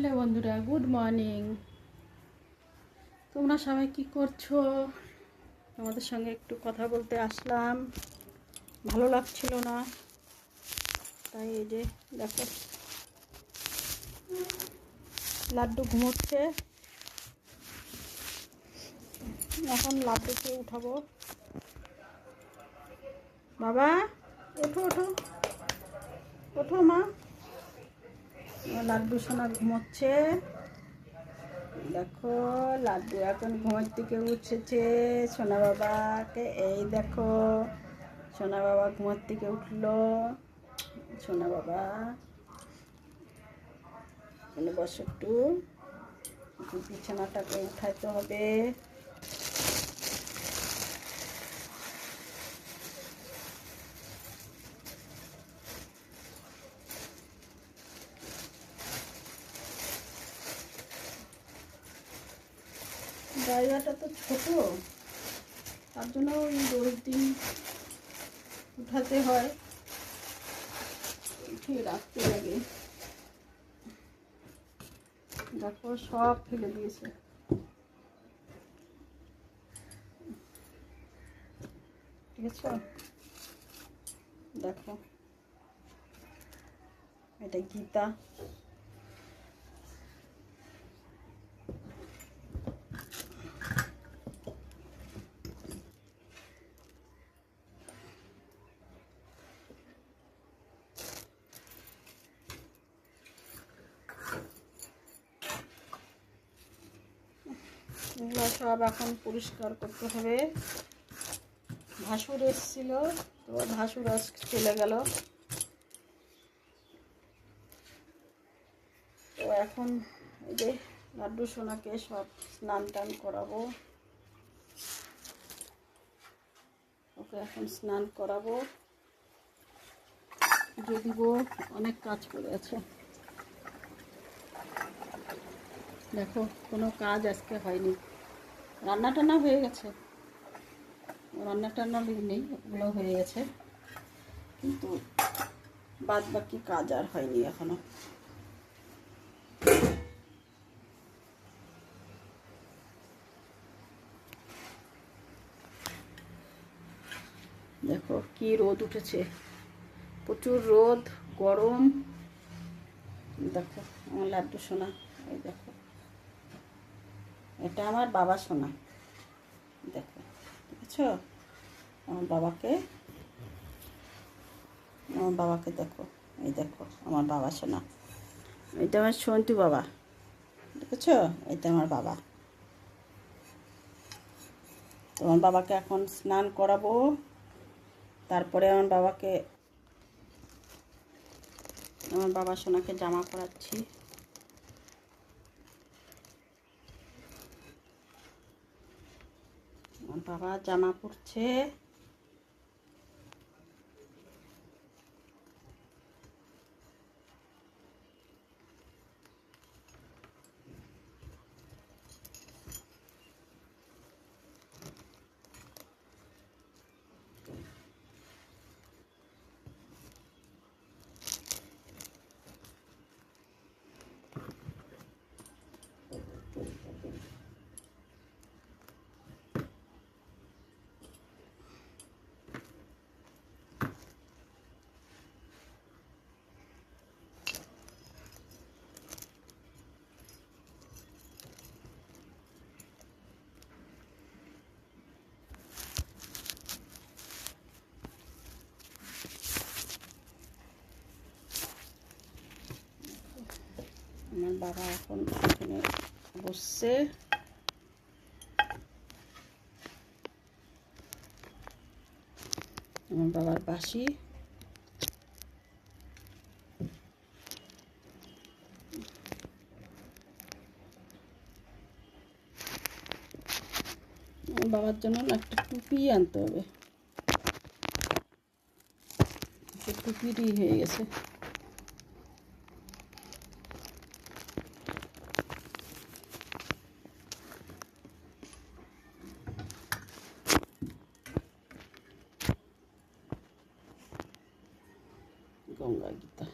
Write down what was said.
Hello বন্ধুরা, good morning. তোমরা সবাই কি করছ? তোমাদের সঙ্গে একটু কথা বলতে আসলাম। ভালো লাগছিল না। তাই এই যে দেখো, লাড্ডু ঘুমোচ্ছে। এখন লাড্ডুকে উঠাবো। বাবা, ওঠো ওঠো। ওঠো মা। লাড্ডু সোনা ঘুমোচ্ছে। দেখো, লাড্ডু এখন ঘুমের থেকে উঠেছে সোনা বাবাকে। এই দেখো, সোনা বাবা ঘুমের থেকে উঠল। সোনা বাবা বসো একটু বিছানাটাকে উঠাইতে হবে। জায়গাটা তো ছোট, তার জন্য ওই রোজ দিন উঠাতে হয়। উঠিয়ে রাখতে লাগে। দেখো, সব ফেলে দিয়েছে। ঠিক আছে? দেখো, এটা গীতা। সব এখন পরিষ্কার করতে হবে। ভাসুর এসেছিল, তো ভাসুর আজ চলে গেল। তো এখন এই যে লাড্ডু সোনাকে সব স্নান টান করাবো। ওকে এখন স্নান করাবো। দিব, অনেক কাজ পড়ে আছে। দেখো, কোনো কাজ আজকে হয়নি। রান্না টান্না হয়ে গেছে। রান্না টান্না নেই, ওগুলো হয়ে গেছে। কিন্তু বাদ বাকি কাজ আর হয়নি এখনও। দেখো কি রোদ উঠেছে। প্রচুর রোদ, গরম। দেখো, আমার লাড্ডু সোনা এই দেখো। এটা আমার বাবা সোনা। দেখো দেখেছ আমার বাবাকে আমার বাবাকে দেখো, এই দেখো, আমার বাবা সোনা। এটা আমার সন্টু বাবা, দেখেছ? এটা আমার বাবা। তোমার বাবাকে এখন স্নান করাবো, তারপরে আমার বাবাকে, আমার বাবা সোনাকে জামা পরাচ্ছি আমার বাবা জামা পরছে। আমার বাবা এখন এখানে বসছে। আমার বাবার বাসি। বাবার জন্য একটা টুপি আনতে হবে। টুপিরই হয়ে গেছে। গঙ্গা গীতা